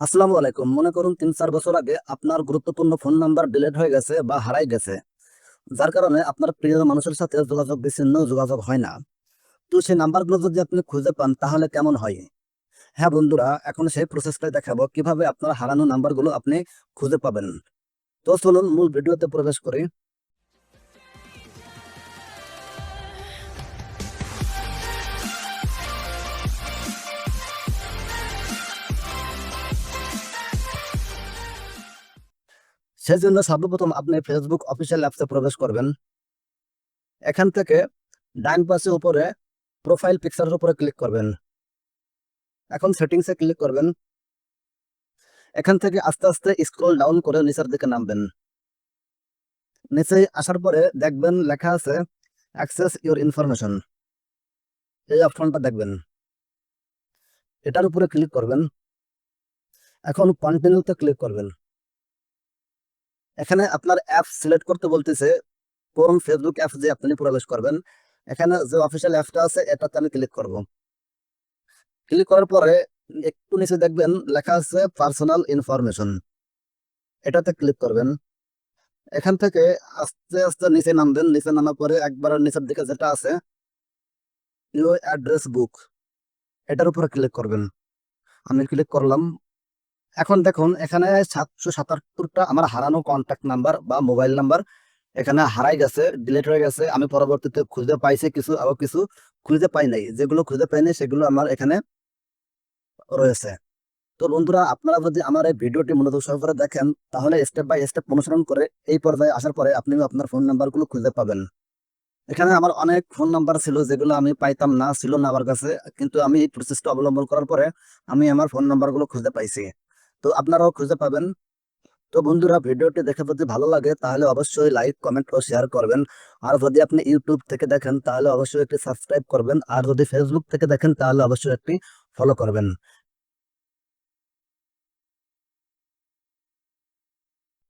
আসসালামু আলাইকুম। মনে করুন তিন চার বছর আগে আপনার গুরুত্বপূর্ণ ফোন নাম্বার ডিলেট হয়ে গেছে বা হারাই গেছে, যার কারণে আপনার প্রিয় মানুষের সাথে যোগাযোগ বিচ্ছিন্ন, যোগাযোগ হয় না। তো সেই নাম্বারগুলো যদি আপনি খুঁজে পান, তাহলে কেমন হয়? হ্যাঁ বন্ধুরা, এখন সেই প্রসেসটাই দেখাবো। কীভাবে আপনার হারানো নাম্বারগুলো আপনি খুঁজে পাবেন। তো চলুন মূল ভিডিওতে প্রবেশ করি। সেজন্য সর্বপ্রথম আপনি ফেসবুক অফিসিয়াল অ্যাপসে প্রবেশ করবেন। এখান থেকে ডান পাশে উপরে প্রোফাইল পিকচারের উপরে ক্লিক করবেন। এখন সেটিংসে ক্লিক করবেন। এখান থেকে আস্তে আস্তে স্ক্রল ডাউন করে নিচের দিকে নামবেন। নিচে আসার পরে দেখবেন লেখা আছে অ্যাক্সেস ইউর ইনফরমেশন এই অপশনটা দেখবেন। এটার উপরে ক্লিক করবেন। এখন কন্টিনিউতে ক্লিক করবেন। এখানে আপনার অ্যাপ সিলেক্ট করতে বলতেছে, কোন ফেসবুক অ্যাপ যে আপনি প্রবেশ করবেন, এখানে যে অফিসিয়াল অ্যাপটা আছে, এটাতে আমি ক্লিক করব। ক্লিক করার পরে একটু নিচে দেখবেন, লেখা আছে পার্সোনাল ইনফরমেশন এটাতে ক্লিক করবেন। এখান থেকে আস্তে আস্তে নিচে নামবেন, নিচে নামার পরে একবার নিচের দিকে যেটা আছে ইউ অ্যাড্রেস বুক এটার উপরে ক্লিক করবেন। আমি ক্লিক করলাম এখন দেখুন, এখানে সাতশো সাতাত্তরটা আমার হারানো কন্ট্যাক্ট নাম্বার বা মোবাইল নাম্বার এখানে হারাই গেছে ডিলিট হয়ে গেছে। আমি পরবর্তীতে খুঁজে পাইছি কিছু আবার কিছু খুঁজে পাই নাই। যেগুলো খুঁজে পাই নাই, সেগুলো আমার এখানে রয়েছে। তো বন্ধুরা, আপনারা যদি আমার এই ভিডিওটি মনোযোগ সহকারে দেখেন, তাহলে স্টেপ বাই স্টেপ অনুসরণ করে এই পর্যায়ে আসার পরে আপনি আপনার ফোন নাম্বারগুলো খুঁজে পাবেন। এখানে আমার অনেক ফোন নাম্বার ছিল, যেগুলো আমি পাইতাম না, ছিল না আমার কাছে। কিন্তু আমি এই প্রসেসটা অবলম্বন করার পরে আমি আমার ফোন নাম্বারগুলো খুঁজে পাইছি। তো আপনারাও খুঁজে পাবেন। তো বন্ধুরা, ভিডিওটি দেখে যদি ভালো লাগে, তাহলে অবশ্যই লাইক কমেন্ট ও শেয়ার করবেন। আর যদি আপনি ইউটিউব থেকে দেখেন, তাহলে অবশ্যই একটি সাবস্ক্রাইব করবেন। আর যদি ফেসবুক থেকে দেখেন, তাহলে অবশ্যই একটি ফলো করবেন।